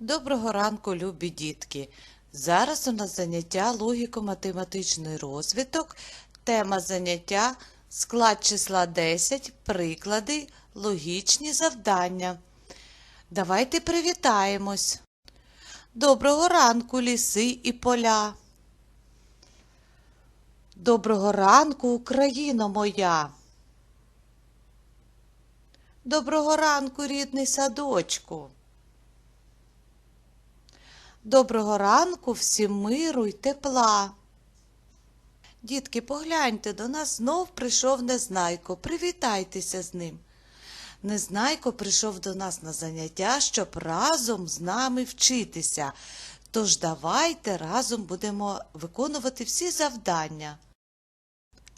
Доброго ранку, любі дітки! Зараз у нас заняття логіко-математичний розвиток. Тема заняття склад числа 10, приклади, логічні завдання. Давайте привітаємось. Доброго ранку, ліси і поля. Доброго ранку, Україно моя. Доброго ранку, рідний садочку. Доброго ранку всім миру й тепла. Дітки, погляньте, до нас знов прийшов Незнайко. Привітайтеся з ним. Незнайко прийшов до нас на заняття, щоб разом з нами вчитися. Тож давайте разом будемо виконувати всі завдання.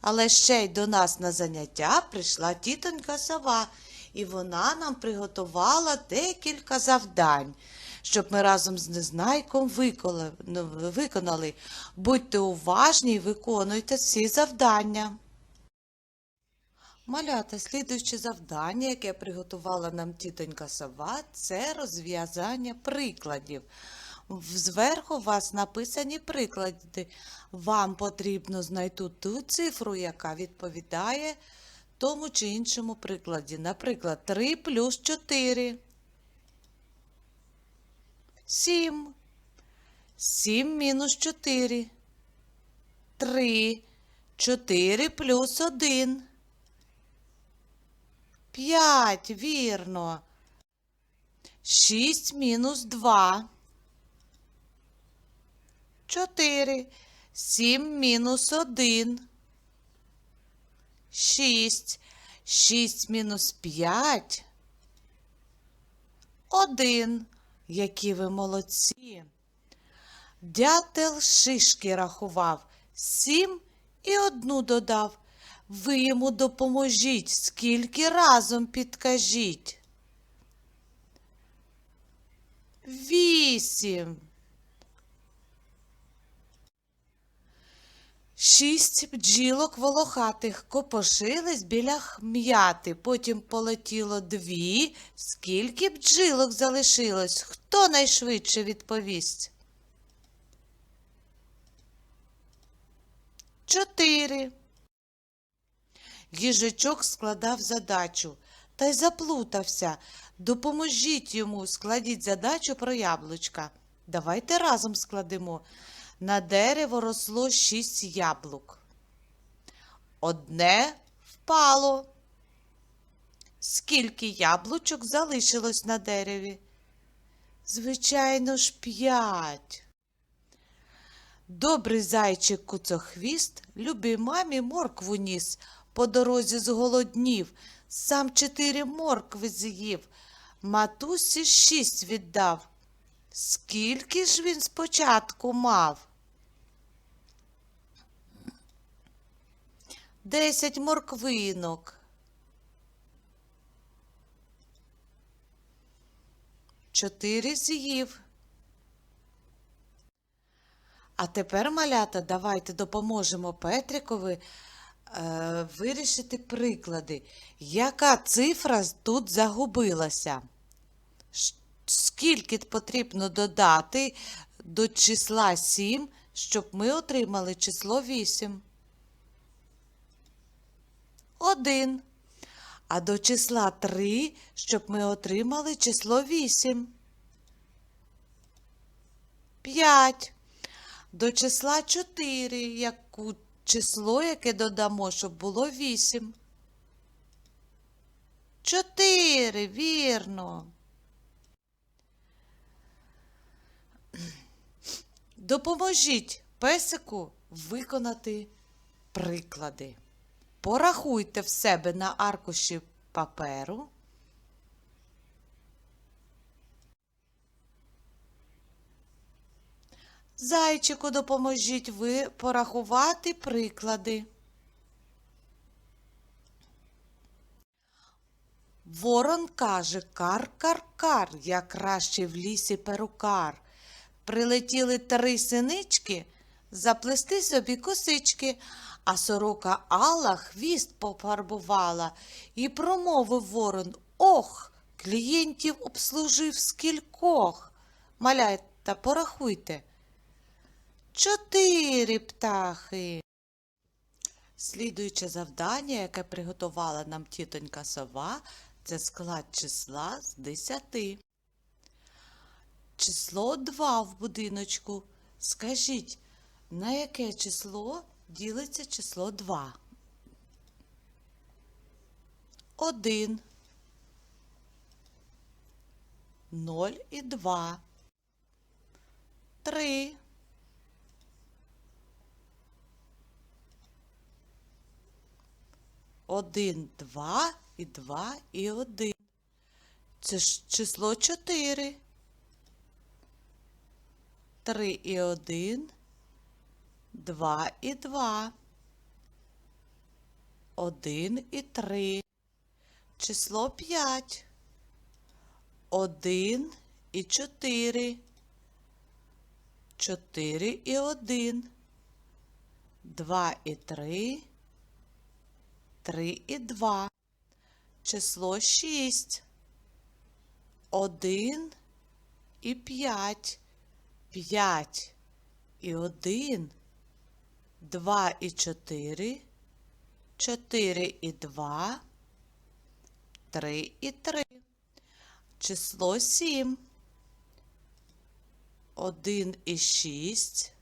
Але ще й до нас на заняття прийшла тітонька сова, і вона нам приготувала декілька завдань, щоб ми разом з Незнайком ну, виконали. Будьте уважні і виконуйте всі завдання. Малята, слідуюче завдання, яке приготувала нам тітонька сова, це розв'язання прикладів. Зверху у вас написані приклади. Вам потрібно знайти ту цифру, яка відповідає тому чи іншому прикладі. Наприклад, 3 плюс 4. 7. 7 мінус 4. 3. 4 плюс 1. 5. Вірно. 6 мінус 2. 4. 7 мінус 1. 6. 6 мінус 5. 1. Які ви молодці. Дятел шишки рахував. Сім і одну додав. Ви йому допоможіть, скільки разом підкажіть. Вісім. Шість бджілок волохатих копошились біля хм'яти, потім полетіло дві. Скільки бджілок залишилось? Хто найшвидше відповість? Чотири. Їжачок складав задачу та й заплутався. Допоможіть йому, складіть задачу про яблучка. Давайте разом складемо. На дерево росло шість яблук. Одне впало. Скільки яблучок залишилось на дереві? Звичайно ж, п'ять. Добрий зайчик куцохвіст любій мамі моркву ніс, по дорозі зголоднів, сам чотири моркви з'їв, матусі шість віддав. Скільки ж він спочатку мав? Десять морквинок. Чотири з'їв. А тепер, малята, давайте допоможемо Петрикові е, вирішити приклади. Яка цифра тут загубилася? Скільки потрібно додати до числа 7, щоб ми отримали число 8? Один. А до числа 3, щоб ми отримали число 8? 5. До числа 4, яку число, яке додамо, щоб було 8? 4, вірно. Допоможіть песику виконати приклади. Порахуйте в себе на аркуші паперу. Зайчику допоможіть ви порахувати приклади. Ворон каже кар-кар-кар, я краще в лісі перукар. Прилетіли три синички заплести собі косички, а сорока Алла хвіст пофарбувала і промовив ворон Ох, клієнтів обслужив скількох. Маляйта, порахуйте. Чотири птахи. Слідуюче завдання, яке приготувала нам тітонька сова, це склад числа з десяти. Число 2 в будиночку. Скажіть, на яке число ділиться число 2? Один. Ноль і два. Три. Один, два і два і один. Це ж число чотири. Три і один. Два і два. Один і три. Число п'ять. Один і чотири. Чотири і один. Два і три. Три і два. Число шість. Один і п'ять. П'ять і один. Два і чотири. Чотири і два. Три і три. Число сім. Один і шість.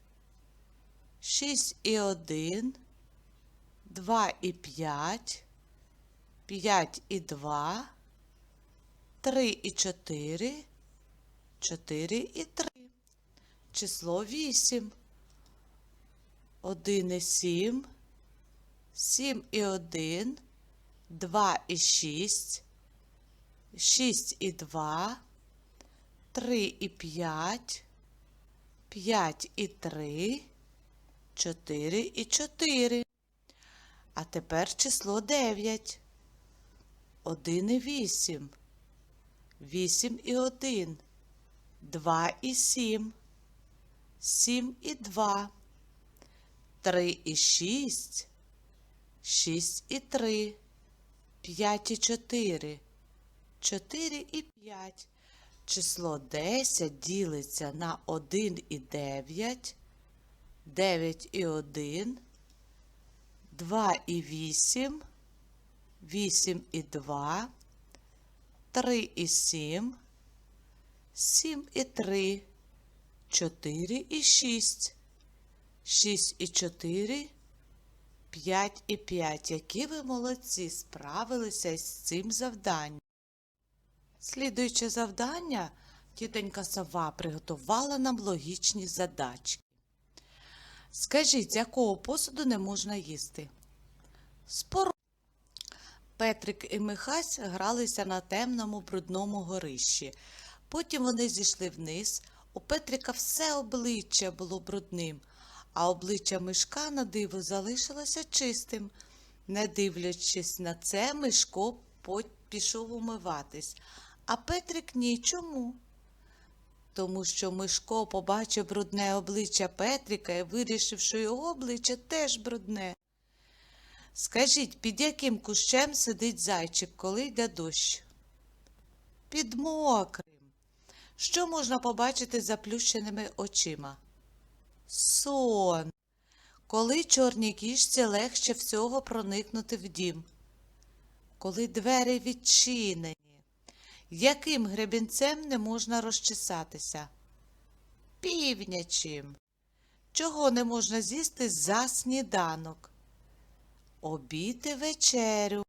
Шість і один. Два і п'ять. П'ять і два. Три і чотири. Чотири і три. Число вісім. Один і сім. Сім і один. Два і шість. Шість і два. Три і п'ять. П'ять і три. Чотири і чотири. А тепер число дев'ять. Один і вісім. Вісім і один. Два і сім. Сім і два. Три і шість. Шість і три. П'ять і чотири. Чотири і п'ять. Число десять ділиться на один і дев'ять. Дев'ять і один. Два і вісім. Вісім і два. Три і сім. Сім і три. Чотири і шість. Шість і чотири. П'ять і п'ять. Які ви молодці справилися із цим завданням. Слідуюче завдання тітонька сова приготувала нам логічні задачки. Скажіть, з якого посуду не можна їсти? Споро. Петрик і Михась гралися на темному брудному горищі. Потім вони зійшли вниз. У Петрика все обличчя було брудним, а обличчя мишка на диво залишилося чистим. Не дивлячись на це, Мишко пішов умиватись, а Петрик ні чому. Тому що Мишко побачив брудне обличчя Петрика і вирішив, що його обличчя теж брудне. Скажіть, під яким кущем сидить зайчик, коли йде дощ? Під мокрим. Що можна побачити заплющеними очима? Сон. Коли чорній кішці легше всього проникнути в дім? Коли двері відчинені. Яким гребінцем не можна розчесатися? Півнячим. Чого не можна з'їсти за сніданок? Обід і вечерю.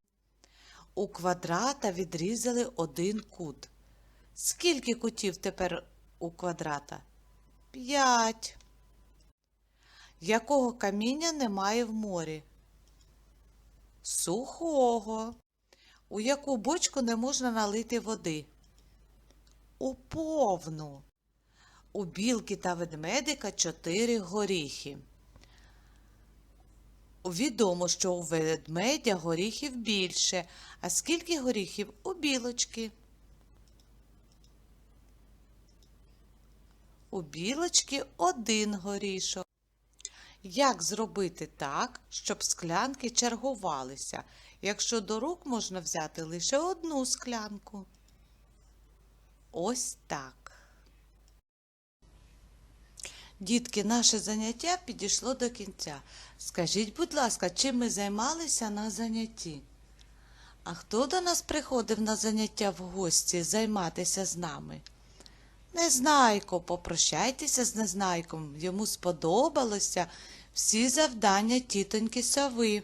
У квадрата відрізали один кут. Скільки кутів тепер у квадрата? П'ять. Якого каміння немає в морі? Сухого. У яку бочку не можна налити води? У повну. У білки та ведмедика чотири горіхи. Відомо, що у ведмедя горіхів більше. А скільки горіхів у білочки? У білочки один горішок. Як зробити так, щоб склянки чергувалися, якщо до рук можна взяти лише одну склянку? Ось так. Дітки, наше заняття підійшло до кінця. Скажіть, будь ласка, чим ми займалися на занятті? А хто до нас приходив на заняття в гості займатися з нами? Незнайко, попрощайтеся з Незнайком. Йому сподобалося всі завдання тітоньки сови.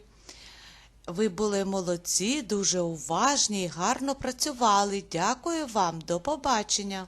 Ви були молодці, дуже уважні і гарно працювали. Дякую вам, до побачення.